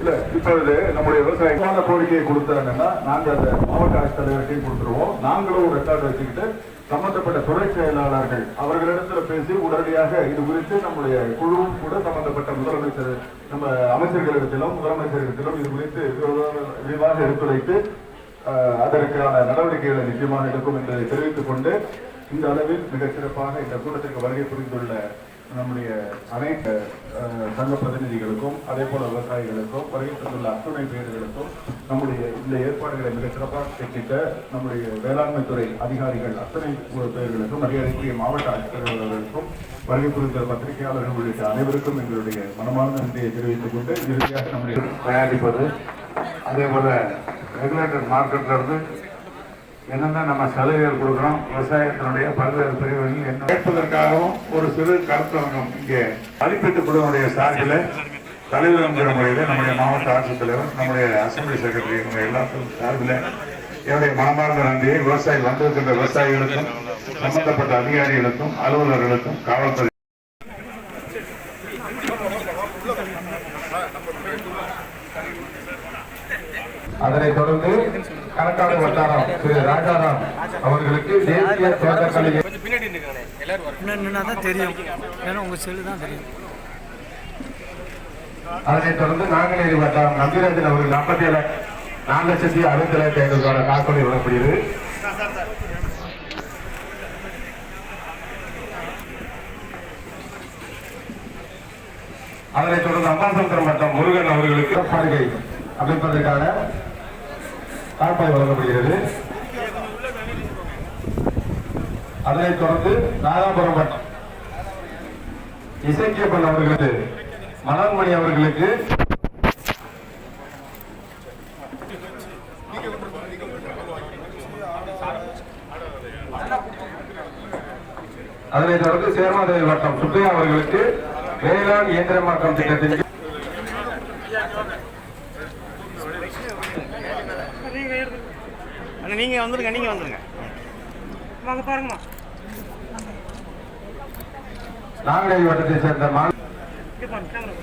இல்ல இப்பொழுது நம்முடைய விவசாயிக்கான கோரிக்கையை கொடுத்தாங்கன்னா நாங்க அந்த மாவட்ட ஆட்சித்தலைவர்கிட்டையும் கொடுத்துருவோம். நாங்களும் ஒரு ரெக்கார்டு வச்சுக்கிட்டு சம்பந்தப்பட்ட துறை செயலாளர்கள் அவர்களிடத்துல பேசி உடனடியாக இது குறித்து நம்முடைய குழுவும் கூட சம்பந்தப்பட்ட முதலமைச்சர் நம்ம அமைச்சர்களிடத்திலும் முதலமைச்சரிடத்திலும் இது குறித்து விரிவாக- விரிவாக எடுத்துரைத்து அதற்கான நடவடிக்கைகளை நிச்சயமாக எடுக்கும் என்பதை தெரிவித்துக் கொண்டு இந்த அளவில் மிகச்சிறப்பாக இந்த கூட்டத்திற்கு வருகை புரிந்துள்ள நம்முடைய அனைத்து சங்க பிரதிநிதிகளுக்கும் அதே போல விவசாயிகளுக்கும் வருகை தந்துள்ள அத்துணை பேர்களுக்கும் நம்முடைய இந்த ஏற்பாடுகளை மிக சிறப்பாக செஞ்சிட்ட நம்முடைய வேளாண்மை துறை அதிகாரிகள் அத்தனை பேர்களுக்கும் மரியாதைக்குரிய மாவட்ட ஆட்சித்தலைவர்களுக்கும் வருகை புரிந்த பத்திரிகையாளர்கள் உள்ளிட்ட அனைவருக்கும் எங்களுடைய மனமார்ந்த நன்றியை தெரிவித்துக் கொண்டு இறுதியாக நம்முடைய தயாரிப்பது அதே போல ரெகுலேட்டட் மார்க்கெட்ல இருந்து என்னென்ன நம்ம சலுகைகள் கொடுக்குறோம் விவசாயத்தினுடைய பல்வேறு பிரிவுகளில் என்ன கேட்பதற்காகவும் ஒரு சிறு கருத்தரங்கம் இங்கே மதிப்பீட்டு குழுவனுடைய சார்பில் தலைவர் என்கிற முறையில் நம்முடைய மாவட்ட ஆட்சித்தலைவர் நம்முடைய அசம்பிளி செக்ரட்டரி நம்முடைய எல்லாத்துக்கும் சார்பில் என்னுடைய மனமார்ந்த நன்றியை விவசாயி வந்திருக்கின்ற விவசாயிகளுக்கும் சம்பந்தப்பட்ட அதிகாரிகளுக்கும் அலுவலர்களுக்கும் காவல்துறை அதனைத் தொடர்ந்து கணக்காடு வட்டாரம் திரு ராஜாராம் அவர்களுக்கு தேசிய தோட்டக்கலை தெரியும். ஏன்னா உங்கள் செல்லு தான் தெரியும். அதனைத் தொடர்ந்து நாங்குநேரி வட்டாரம் நம்பிராஜன் அவர்கள் நாற்பத்தி ஏழு நாலு லட்சத்தி அறுபத்தி ஏழாயிரத்தி ஐநூறு ரூபாய் காசோலை வழங்கப்படுகிறது அதனைத் தொடர்ந்து அம்பாசமுத்திரம் வட்டம் முருகன் அவர்களுக்கு படுகை அமைப்பதற்கான தாழ்பாய் வழங்கப்படுகிறது. அதனைத் தொடர்ந்து நாகாபுரம் வட்டம். இசைக்கியப்பன் அவர்களுக்கு மலர்மணி அவர்களுக்கு அதனைத் தொடர்ந்து சேர்மாதேவி வட்டம் சுப்பையா அவர்களுக்கு வேளாண் இயந்திரமாக்கம் திட்டத்தின் அண்ணா நீங்கள் வந்துருங்க நீங்கள் வந்துருங்க. வாங்க பாருங்கம்மா. நாங்குநேரி வட்டத்தைச் சேர்ந்த மா இங்கே பாருங்க கேமரா